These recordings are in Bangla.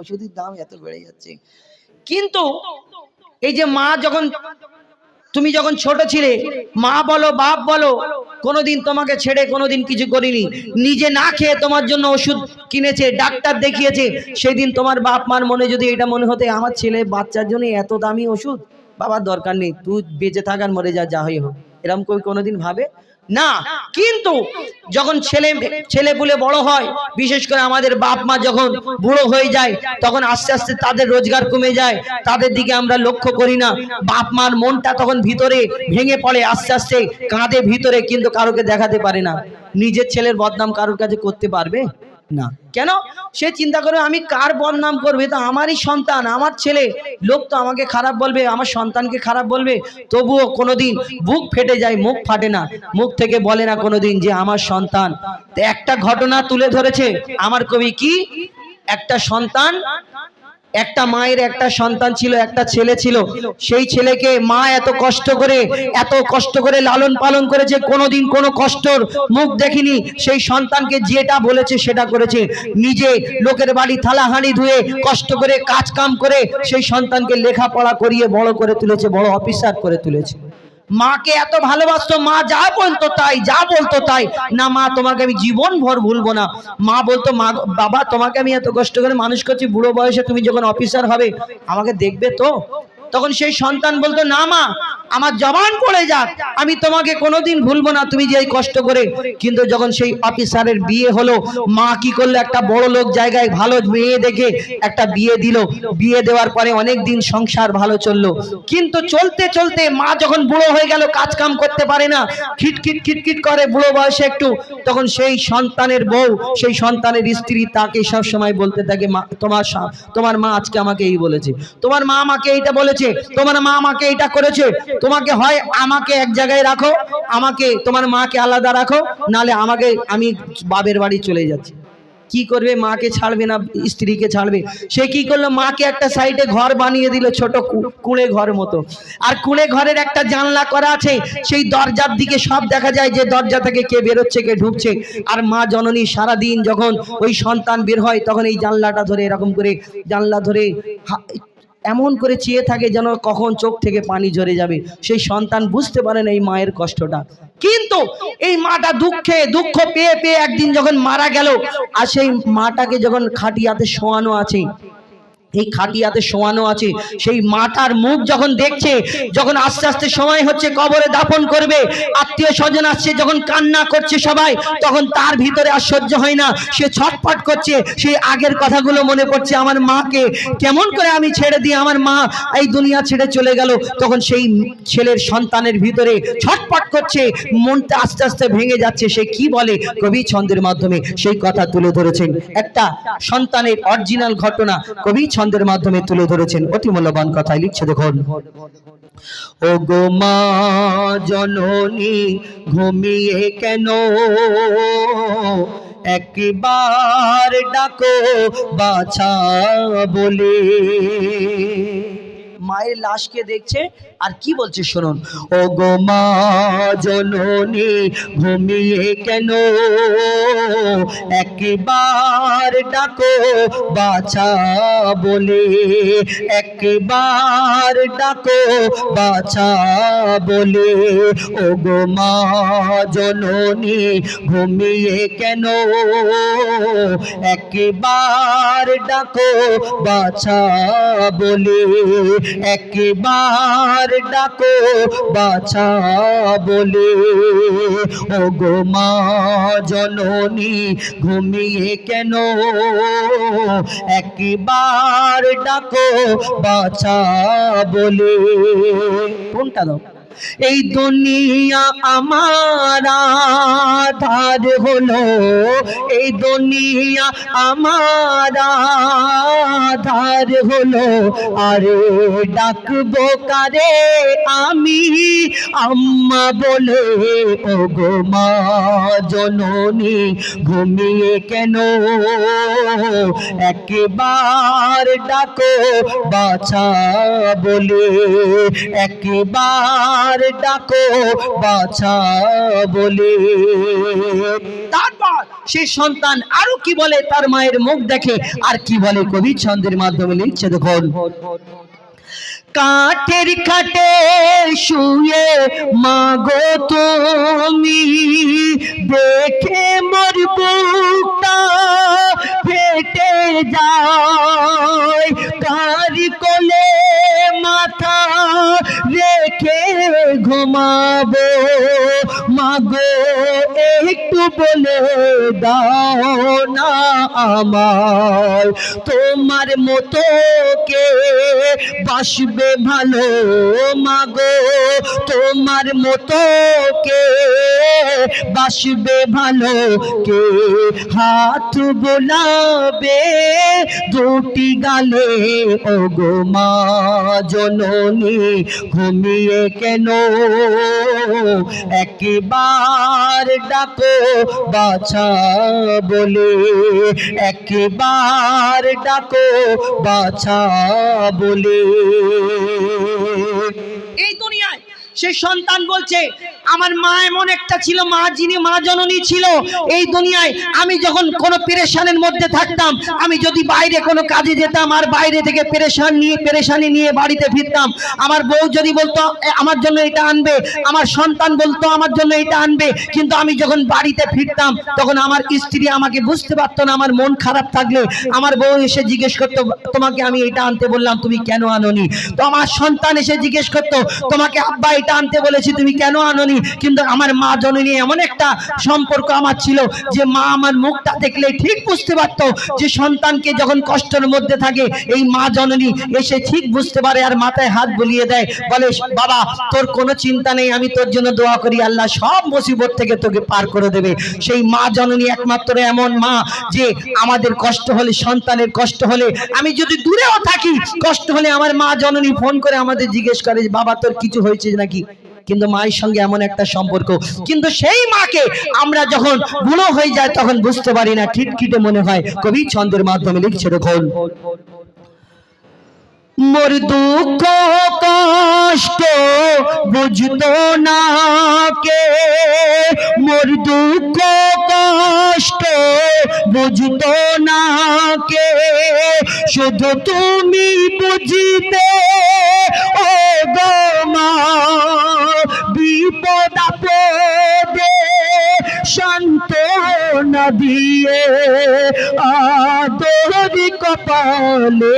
ওষুধের দাম এত বেড়ে যাচ্ছে। কিন্তু এই যে মা যখন, তুমি যখন ছোট ছিলে, মা বলো, বাপ বলো, কোনোদিন তোমাকে ছেড়ে কোনোদিন কিছু করিনি। নিজে না খেয়ে তোমার জন্য ওষুধ কিনেছে, ডাক্তার দেখিয়েছে, সেদিন তোমার বাপ মার মনে যদি এটা মনে হতে, আমার ছেলে বাচ্চার জন্য এত দামি ওষুধ, বাবার দরকার নেই, তুই বেঁচে থাকার মরে যা যা হই হোক। এরকম কই কোনোদিন ভাবে? না কিন্তু যখন ছেলে ছেলে পুলে বড় হয় বিশেষ করে আমাদের বাপ মা যখন বুড়ো হয়ে যায় তখন আস্তে আস্তে তাদের রোজগার কমে যায়। তাদের দিকে আমরা লক্ষ্য করি না। বাপ মার মনটা তখন ভিতরে ভেঙে পড়ে আস্তে আস্তে কাঁধে ভিতরে কিন্তু কারোকে দেখাতে পারে না। নিজের ছেলের বদনাম কারোর কাছে করতে পারবে? না। কেন? সে চিন্তা করবে আমি কার বদনাম করবে? তো আমারই সন্তান, আমার ছেলে। লোক তো আমাকে খারাপ বলবে, আমার সন্তানকে খারাপ বলবে। তবুও কোনোদিন বুক ফেটে যায়, মুখ ফাটে না। মুখ থেকে বলে না কোনোদিন যে আমার সন্তান। একটা ঘটনা তুলে ধরেছে আমার কবি কি? একটা সন্তান একটা মায়ের একটা সন্তান ছিল, একটা ছেলে ছিল। সেই ছেলেকে মা এত কষ্ট করে, এত কষ্ট করে লালন পালন করেছে কোনোদিন কোনো কষ্টর মুখ দেখিনি, সেই সন্তানকে যেটা বলেছে সেটা করেছে। নিজে লোকের বাড়ি থালা হানি ধুয়ে কষ্ট করে কাজ কাম করে সেই সন্তানকে লেখাপড়া করিয়ে বড় করে তুলেছে, বড় অফিসার করে তুলেছে। মাকে এত ভালোবাসতো, মা যা বলতো তাই, যা বলতো তাই। না, মা, তোমাকে আমি জীবন ভর ভুলবো না। মা বলতো, মা, বাবা, তোমাকে আমি এত কষ্ট করে মানুষ করছি, বুড়ো বয়সে তুমি যখন অফিসার হবে, আমাকে দেখবে তো? তখন সেই সন্তান বলতো, না মা, আমার জবান পড়ে যাক, আমি তোমাকে কোনোদিন ভুলবো না, তুমি যে কষ্ট করে। কিন্তু যখন সেই অফিসারের বিয়ে হলো, মা কি করল? একটা বড় লোক জায়গায় ভালো মেয়ে দেখে একটা বিয়ে দিল। বিয়ে দেওয়ার পরে অনেক দিন সংসার ভালো চলল। কিন্তু চলতে চলতে মা যখন বুড়ো হয়ে গেল, কাজ কাম করতে পারে না, খিটখিট খিটখিট করে বুড়ো বয়সে একটু, তখন সেই সন্তানের বউ, সেই সন্তানের স্ত্রী তাকে সব সময় বলতে থাকে, মা, তোমার তোমার মা আজকে আমাকে এই বলেছে। তোমার মা আমাকে এইটা বলেছে তোমার মা আমাকে এটা করেছে, তোমাকে হয় আমাকে এক জায়গায় রাখো, আমাকে, তোমার মাকে আলাদা রাখো নালে আমাকে, আমি বাবের বাড়ি চলে যাচ্ছি। কি করবে? মাকে ছাড়বে না, স্ত্রীকে ছাড়বে। সে কি করল? মাকে একটা সাইডে ঘর বানিয়ে দিল, ছোট কুঁড়ে ঘর মতো। আর কুঁড়ে ঘরের একটা জানলা করা আছে, সেই দরজার দিকে সব দেখা যায় যে দরজা থেকে কে বেরোচ্ছে, কে ঢুকছে। আর মা জননী সারা দিন যখন ওই সন্তান বের হয়, তখন এই জানলাটা ধরে এরকম করে, জানলা ধরে এমন করে চেয়ে থাকে যেন কখন চোখ থেকে পানি ঝরে যাবে। সেই সন্তান বুঝতে পারেন এই মায়ের কষ্টটা। কিন্তু এই মাটা দুঃখে, দুঃখ পেয়ে পেয়ে একদিন যখন মারা গেল, আর সেই মাটাকে যখন খাটিয়াতে শোয়ানো আছে এই খাটিয়াতে শোয়ানো আছে। সেই মাটার মুখ যখন দেখছে, যখন আস্তে আস্তে সময় হচ্ছে, কবরে দাফন করবে, আত্মীয় স্বজন আসছে, যখন কান্না করছে সবাই, তখন তার ভিতরে আর সহ্য হয় না। সে ছটফট করছে, সেই আগের কথাগুলো মনে পড়ছে, আমার মাকে কেমন করে আমি ছেড়ে দিই আমার মা এই দুনিয়া ছেড়ে চলে গেল? তখন সেই ছেলের সন্তানের ভিতরে ছটফট করছে, মনটা আস্তে আস্তে ভেঙে যাচ্ছে। সে কি বলে? কবি ছন্দের মাধ্যমে সেই কথা তুলে ধরেছেন। একটা সন্তানের অরিজিনাল ঘটনা কবি ছন্দের মাধ্যমে তুলে ধরেছেন। অতি মূল্যবান কথাই লিখছে, দেখুন। ও গো মা, জননী, ঘুমিয়ে কেন? একবার ডাকো, বাছা বলে। মায়ের লাশকে দেখছে? আর কি বলছে শুনুন? ও গো মা জননী, ঘুমিয়ে কেন? একবার ডাকো বাছা বলে, একবার ডাকো বাছা বলে ও গো মা জননী, ঘুমিয়ে কেন? একবার ডাকো বাছা বলে একবার ডাকো বাছা বলে। ও গো মা জননী, ঘুমিয়ে কেন? একবার ডাকো বাছা বলে। কোনটা দাও? এই দুনিয়া আমার আধার হলো, এই দুনিয়া আমার আধার হলো। আরে ডাকবো কারে আমি, আম্মা বলে ও গো মা জননী, ঘুমিয়ে কেন? একবার ডাকো বাছা বলে, একবার ডাকো বাছা বলে। তারপর সেই সন্তান আরও কি বলে? তার মায়ের মুখ দেখে আর কি বলে? কবি ছন্দের মাধ্যমে লিখছে দেখুন। কাঠের খাটে শুয়ে মাগো তুমি, দেখে মোর বুকটা ফেটে যায়। কার কোলে রেখে ঘুমাবো? মাগো, একটু বলে দাও না আমার তোমার মতো কে বাসবে ভালো? মাগো, তোমার মতো কে বাসবে ভালো, কে হাত বোলাবে? দুটি গালে, ওগো মা জননী, ঘুমিয়ে কেন? একবার ডাকো, বাছা বলে। একবার ডাকো, বাছা বলে। এই দুনিয়ায় সে সন্তান বলছে, আমার মা এমন একটা ছিল, মা যিনি মা জননী ছিল। এই দুনিয়ায় আমি যখন কোনো পেরেশানের মধ্যে থাকতাম, আমি যদি বাইরে কোনো কাজে যেতাম, আর বাইরে থেকে পেরেশান নিয়ে, পেরেশানি নিয়ে বাড়িতে ফিরতাম, আমার বউ যদি বলতো আমার জন্য এটা আনবে, আমার সন্তান বলতো, আমার জন্য এটা আনবে, কিন্তু আমি যখন বাড়িতে ফিরতাম, তখন আমার স্ত্রী আমাকে বুঝতে পারতো না, আমার মন খারাপ থাকলে, আমার বউ এসে জিজ্ঞেস করতো, তোমাকে আমি এটা আনতে বললাম, তুমি কেন আনোনি? তো আমার সন্তান এসে জিজ্ঞেস করতো, তোমাকে আব্বা এটা আনতে বলেছি, তুমি কেন আনোনি? কিন্তু আমার মা জননী এমন একটা সম্পর্ক আমার ছিল যে মা আমার মুখটা দেখলে ঠিক বুঝতে পারতো যে সন্তানকে যখন কষ্টের মধ্যে থাকে, এই মা জননী এসে ঠিক বুঝতে পারে আর মাথায় হাত বুলিয়ে দেয়, বলে, বাবা, তোর কোনো চিন্তা নেই, আমি তোর জন্য দোয়া করি, আল্লাহ সব মুসিবত থেকে তোকে পার করে দেবে। সেই মা জননী একমাত্র এমন মা যে আমাদের কষ্ট হলে, সন্তানের কষ্ট হলে, আমি যদি দূরেও থাকি, কষ্ট হলে আমার মা জননী ফোন করে আমাদের জিজ্ঞেস করে বাবা, তোর কিছু হয়েছে নাকি? কিন্তু মায়ের সঙ্গে এমন একটা সম্পর্ক। কিন্তু সেই মাকে আমরা যখন বুড়ো হয়ে যায় তখন বুঝতে পারি না খিটখিটে মনে হয়। কবি ছন্দের মাধ্যমে লিখছে, দেখুন, মোর দুঃখ, কষ্ট বুঝতো না কে। মোর দুঃখ, কষ্ট বুঝতো না কে। শুধু তুমি বুঝিতে দিয়ে আদরি কপালে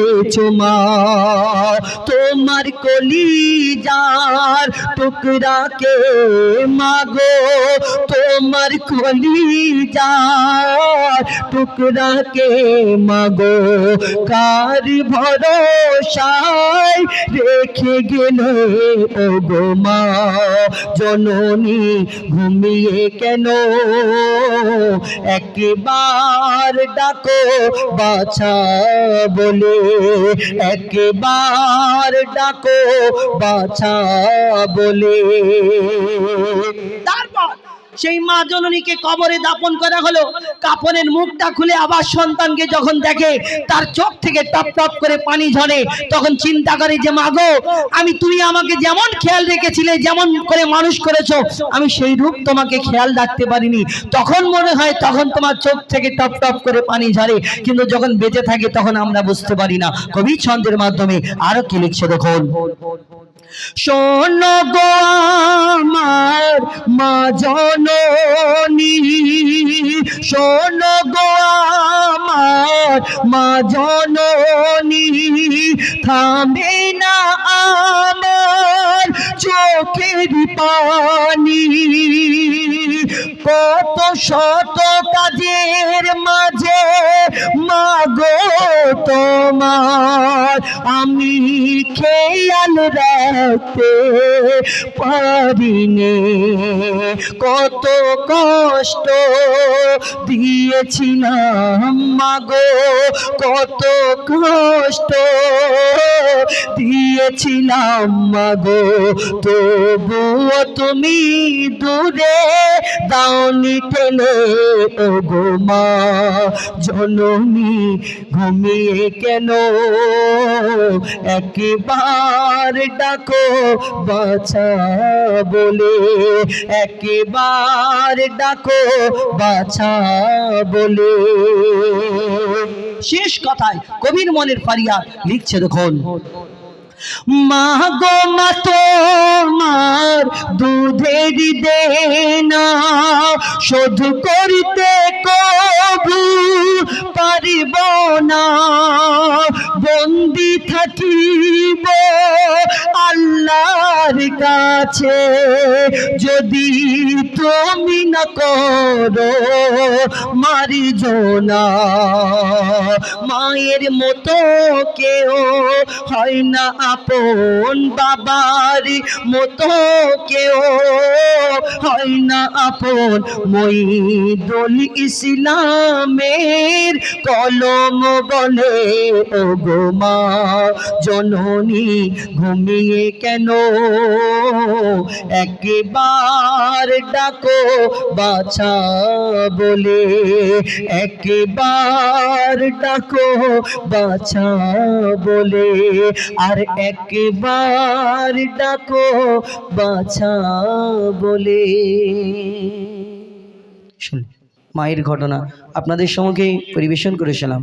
দিতে চুমা তোমার কলি যার টুকরাকে মাগো? তোমার কলি যার টুকরাকে মাগো? কার ভরসায় রেখে গেলে ও গো মা? জননী ঘুমিয়ে কেন? একবার ডাকো বাছা বলে। একবার ডাকো বাছা বলে। তারপর? সেই মা জননীকে কবরে দাপন করা হলো। কাপড়ের মুখটা খুলে আবার সন্তানকে যখন দেখে, তার চোখ থেকে টপ টপ করে পানি ঝরে, তখন চিন্তা করে যে মাগো আমি তুমি আমাকে যেমন খেয়াল রেখেছিলে, যেমন করে মানুষ করেছ, আমি সেই রূপ তোমাকে খেয়াল রাখতে পারিনি। তখন মনে হয়, তখন তোমার চোখ থেকে টপ টপ করে পানি ঝরে, কিন্তু যখন বেঁচে থাকে, তখন আমরা বুঝতে পারি না। কবি ছন্দের মাধ্যমে আরও কি লিখছে দেখুন। শোনো গো আমার মা জননী, শোনো গো আমার মা জননী থামে না আমার চোখের পানি। কত শত কাজের মাঝে মাগো তোমার, আমি খেয়াল রাখতে পারিনি। কত কষ্ট দিয়েছিলাম মাগো, কত কষ্ট দিয়েছিলাম মাগো, তবুও তুমি দূরে দাওনি টেনে ও গো মা, জননী ঘুমিয়ে কেন? একবার ডাকো বাছা বলে, একবার ডাকো বাছা বলে। শেষ কথায় কবির মনের ফারিয়াদ লিখছে দেখুন। মা গো মা, তোমার দুধের দেনা শোধ করিতে কবু পারিব না। বন্দি থাকিব আল্লাহর কাছে। যদি তুমি না করো মারি জোনা মায়ের মতো কেউ হয় না আপন বাবার মতো কেউ হয় না আপন মইদুল ইসলামের কলম বলে ও গো মা জননী ঘুমিয়ে কেন? একবার ডাকো বাছা বলে, একবার ডাকো বাছা বলে, আর একবার ডাকো বাছা বলে। শুনুন, মায়ের ঘটনা আপনাদের সম্মুখে পরিবেশন করেছিলাম।